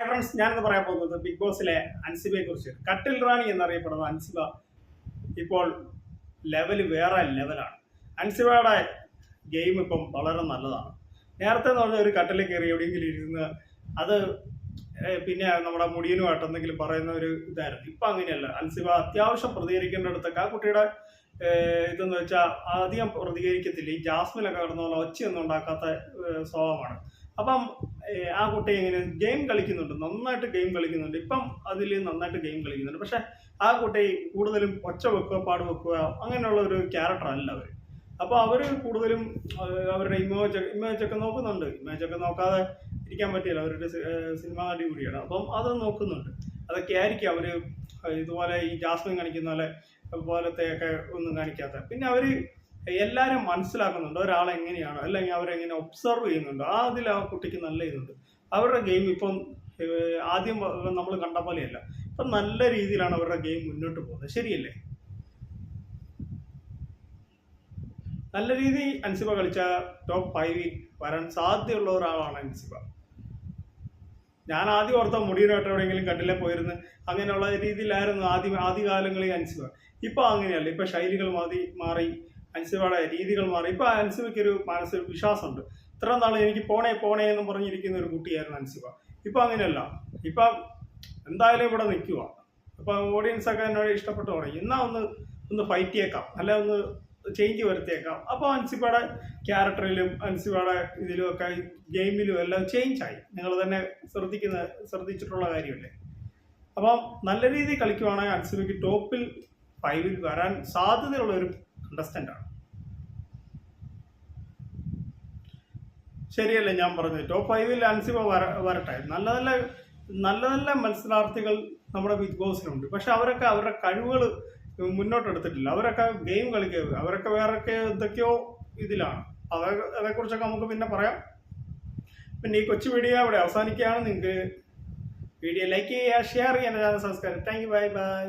Friends ഞാനിന്ന് പറയാൻ പോകുന്നത് ബിഗ് ബോസിലെ അൻസിബയെ കുറിച്ച്. കട്ടിൽ റാണി എന്നറിയപ്പെടുന്ന അൻസിബ ഇപ്പോൾ ലെവൽ വേറെ ലെവലാണ് അൻസിബയുടെ ഗെയിം ഇപ്പം വളരെ നല്ലതാണ്. നേരത്തെ എന്ന് പറഞ്ഞാൽ ഒരു കട്ടിൽ കയറി എവിടെയെങ്കിലും ഇരുന്ന് അത് പിന്നെ നമ്മുടെ മുടിയനുമായിട്ട് എന്തെങ്കിലും പറയുന്ന ഒരു ഇതായിരുന്നു. ഇപ്പം അങ്ങനെയല്ല. അൻസിബ അത്യാവശ്യം പ്രതികരിക്കേണ്ടടുത്തൊക്കെ ആ കുട്ടിയുടെ ഇതെന്ന് വെച്ചാൽ അധികം പ്രതികരിക്കത്തില്ല. ഈ ജാസ്മിനൊക്കെ കിടന്നുള്ള ഒച്ചയൊന്നും ഉണ്ടാക്കാത്ത സ്വഭാവമാണ്. അപ്പം ആ കുട്ടി എങ്ങനെ ഗെയിം കളിക്കുന്നുണ്ട്. നന്നായിട്ട് ഗെയിം കളിക്കുന്നുണ്ട്. ഇപ്പം അതിൽ നന്നായിട്ട് ഗെയിം കളിക്കുന്നുണ്ട്. പക്ഷെ ആ കുട്ടി കൂടുതലും ഒച്ച വെക്കുക പാട് വെക്കുക അങ്ങനെയുള്ള ഒരു ക്യാരക്ടർ അല്ല അവർ അപ്പോൾ അവർ കൂടുതലും അവരുടെ ഇമേജ് ഇമേജ് ഒക്കെ നോക്കുന്നുണ്ട്. ഇമേജ് ഒക്കെ നോക്കാതെ ഇരിക്കാൻ പറ്റില്ല. അവരുടെ സിനിമ നടി കൂടിയാണ് അപ്പം അത് നോക്കുന്നുണ്ട്. അതൊക്കെ ആയിരിക്കും അവർ ഇതുപോലെ ഈ ജാസ്മിൻ കാണിക്കുന്ന പോലെ പോലത്തെ ഒക്കെ ഒന്നും കാണിക്കാത്ത. പിന്നെ അവർ എല്ലാവരും മനസ്സിലാക്കുന്നുണ്ട് ഒരാൾ എങ്ങനെയാണോ അല്ലെങ്കിൽ അവരെങ്ങനെ ഒബ്സർവ് ചെയ്യുന്നുണ്ടോ. ആ അതിൽ ആ കുട്ടിക്ക് നല്ല ഇതുണ്ട്. അവരുടെ ഗെയിം ഇപ്പം ആദ്യം നമ്മൾ കണ്ട പോലെയല്ല. ഇപ്പം നല്ല രീതിയിലാണ് അവരുടെ ഗെയിം മുന്നോട്ട് പോകുന്നത്. ശരിയല്ലേ? നല്ല രീതി അൻസിബ കളിച്ച ടോപ്പ് ഫൈവിൽ വരാൻ സാധ്യതയുള്ള ഒരാളാണ് അൻസിബ. ഞാൻ ആദ്യം ഓർത്ത മുടിയനായിട്ട് എവിടെയെങ്കിലും കണ്ടില്ല പോയിരുന്നു അങ്ങനെയുള്ള രീതിയിലായിരുന്നു ആദ്യം ആദ്യകാലങ്ങളിൽ അൻസിബ. ഇപ്പൊ അങ്ങനെയല്ല. ഇപ്പൊ ശൈലികൾ മാറി മാറി. അൻസിബയുടെ രീതികൾ മാറി. ഇപ്പൊ അൻസിബയ്ക്ക് ഒരു മാനസിക വിശ്വാസമുണ്ട്. ഇത്ര നാൾ എനിക്ക് പോണേ പോണേ എന്ന് പറഞ്ഞിരിക്കുന്ന ഒരു കുട്ടിയായിരുന്നു അൻസിബ ഇപ്പൊ അങ്ങനെയല്ല. ഇപ്പൊ എന്തായാലും ഇവിടെ നിൽക്കുക അപ്പൊ ഓഡിയൻസ് ഒക്കെ എന്നോട് ഇഷ്ടപ്പെട്ടു തുടങ്ങി. എന്നാ ഒന്ന് ഒന്ന് ഫൈറ്റ് ചെയ്യേക്കാം. അല്ലെ ഒന്ന് ചേഞ്ച് വരുത്തിയേക്കാം. അപ്പോൾ അൻസിബയുടെ ക്യാരക്ടറിലും അൻസിബയുടെ ഇതിലും ഒക്കെ ഗെയിമിലും എല്ലാം ചേഞ്ച് ആയി. നിങ്ങൾ തന്നെ ശ്രദ്ധിക്കുന്ന ശ്രദ്ധിച്ചിട്ടുള്ള കാര്യമല്ലേ? അപ്പം നല്ല രീതിയിൽ കളിക്കുവാണെങ്കിൽ അൻസിബയ്ക്ക് ടോപ്പിൽ ഫൈവിൽ വരാൻ സാധ്യതയുള്ള ഒരു കണ്ടസ്റ്റന്റ് ആണ്. ശരിയല്ലേ ഞാൻ പറഞ്ഞു ടോപ്പ് ഫൈവിൽ അൻസിബ വര വരട്ടെ. നല്ല നല്ല നല്ല നല്ല മത്സരാർത്ഥികൾ നമ്മുടെ ബിഗ് ബോസിലുണ്ട് പക്ഷെ അവരൊക്കെ അവരുടെ കഴിവുകൾ മുന്നോട്ടെടുത്തിട്ടില്ല. അവരൊക്കെ ഗെയിം കളിക്കുക അവരൊക്കെ വേറൊക്കെ എന്തൊക്കെയോ ഇതിലാണ്. അതെ അതേക്കുറിച്ചൊക്കെ നമുക്ക് പിന്നെ പറയാം. പിന്നെ ഈ കൊച്ചു വീഡിയോ അവിടെ അവസാനിക്കുകയാണ്. നിങ്ങൾക്ക് വീഡിയോ ലൈക്ക് ചെയ്യുക ഷെയർ ചെയ്യാൻ സംസ്കാരം താങ്ക് യു ബൈ ബൈ